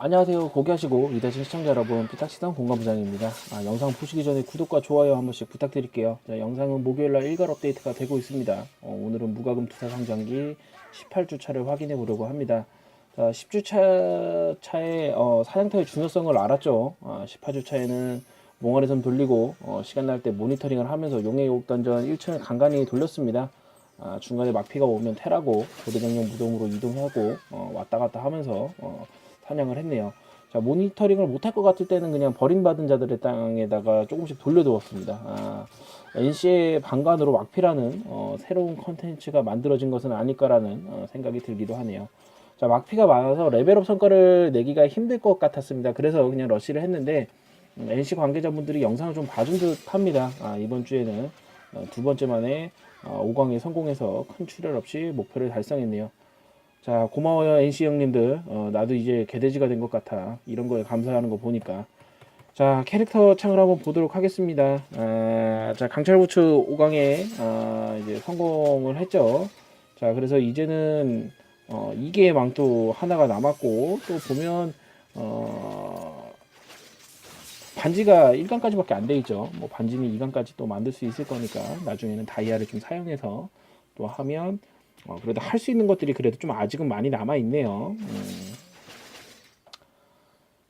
안녕하세요. 고귀하시고 위대하신 시청자 여러분, 피탁시당 공감부장입니다. 아, 영상 보시기 전에 구독과 좋아요 한 번씩 부탁드릴게요. 자, 영상은 목요일날 일괄 업데이트가 되고 있습니다. 어, 오늘은 무과금 투자 상장기 18주차를 확인해 보려고 합니다. 자, 10주차 차에 어, 사냥터의 중요성을 알았죠. 아, 18주차에는 몽환에선 돌리고 어, 시간 날 때 모니터링을 하면서 용의 옥던전 1층을 간간히 돌렸습니다. 아, 중간에 막피가 오면 테라고 고대장령 무덤으로 이동하고 어, 왔다 갔다 하면서 어, 사냥을 했네요. 자 모니터링을 못할 것 같을 때는 그냥 버림받은 자들의 땅에다가 조금씩 돌려두었습니다. 아, NC의 방관으로 막피라는 어, 새로운 컨텐츠가 만들어진 것은 아닐까라는 어, 생각이 들기도 하네요. 자 막피가 많아서 레벨업 성과를 내기가 힘들 것 같았습니다. 그래서 그냥 러시를 했는데 음, NC 관계자분들이 영상을 좀 봐준 듯 합니다. 아, 이번 주에는 어, 두 번째 만에 어, 5강에 성공해서 큰 출혈 없이 목표를 달성했네요. 자 고마워요 NC 형님들. 어, 나도 이제 개돼지가 된 것 같아. 이런 거에 감사하는 거 보니까. 자 캐릭터 창을 한번 보도록 하겠습니다. 아, 자 강철부츠 5강에 아, 이제 성공을 했죠. 자 그래서 이제는 어, 2개의 망토 하나가 남았고 또 보면 어, 반지가 1강까지밖에 안 돼 있죠. 뭐 반지는 2강까지 또 만들 수 있을 거니까 나중에는 다이아를 좀 사용해서 또 하면 어, 그래도 할 수 있는 것들이 그래도 좀 아직은 많이 남아 있네요. 음.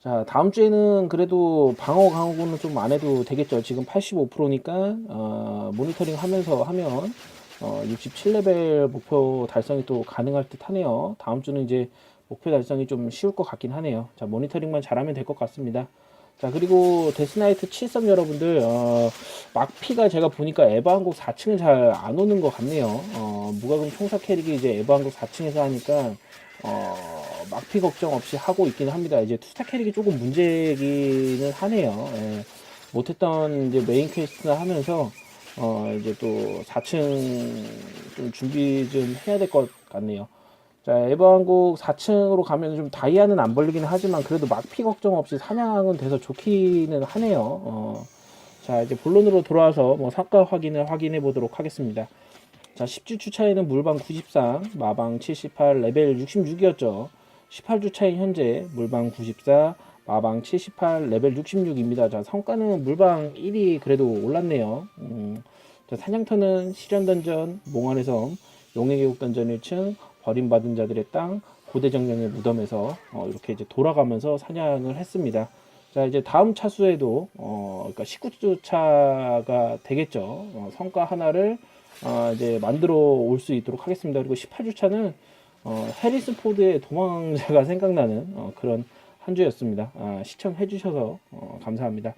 자 다음 주에는 그래도 방어 강호구는 좀안 해도 되겠죠. 지금 85%니까 어, 모니터링 하면서 하면 어, 67레벨 목표 달성이 또 가능할 듯 하네요. 다음 주는 이제 목표 달성이 좀 쉬울 것 같긴 하네요. 자 모니터링만 잘하면 될 것 같습니다. 자 그리고 데스나이트 7섭 여러분들 어, 막피가 제가 보니까 에바 한국 4층은 잘 안 오는 것 같네요 어, 무과금 총사 캐릭이 이제 에바 한국 4층에서 하니까 어, 막피 걱정 없이 하고 있기는 합니다 이제 투스타 캐릭이 조금 문제이기는 하네요 예. 못했던 이제 메인 퀘스트나 하면서 어, 이제 또 4층 좀 준비 좀 해야 될 것 같네요 자, 에버왕국 4층으로 가면 좀 다이아는 안 벌리긴 하지만 그래도 막피 걱정 없이 사냥은 돼서 좋기는 하네요. 어, 자, 이제 본론으로 돌아와서 뭐 성과 확인을 확인해 보도록 하겠습니다. 자, 10주 주차에는 물방 94, 마방 78, 레벨 66이었죠. 18주 차인 현재 물방 94, 마방 78, 레벨 66입니다. 자, 성과는 물방 1이 그래도 올랐네요. 음, 자, 사냥터는 실현던전, 몽환의 섬, 용의 계곡 던전 1층, 버림받은 자들의 땅, 고대정령의 무덤에서 어, 이렇게 이제 돌아가면서 사냥을 했습니다. 자 이제 다음 차수에도 어, 그러니까 19주 차가 되겠죠. 어, 성과 하나를 어, 이제 만들어 올 수 있도록 하겠습니다. 그리고 18주 차는 어, 해리슨 포드의 도망자가 생각나는 어, 그런 한 주였습니다. 아, 시청해 주셔서 어, 감사합니다.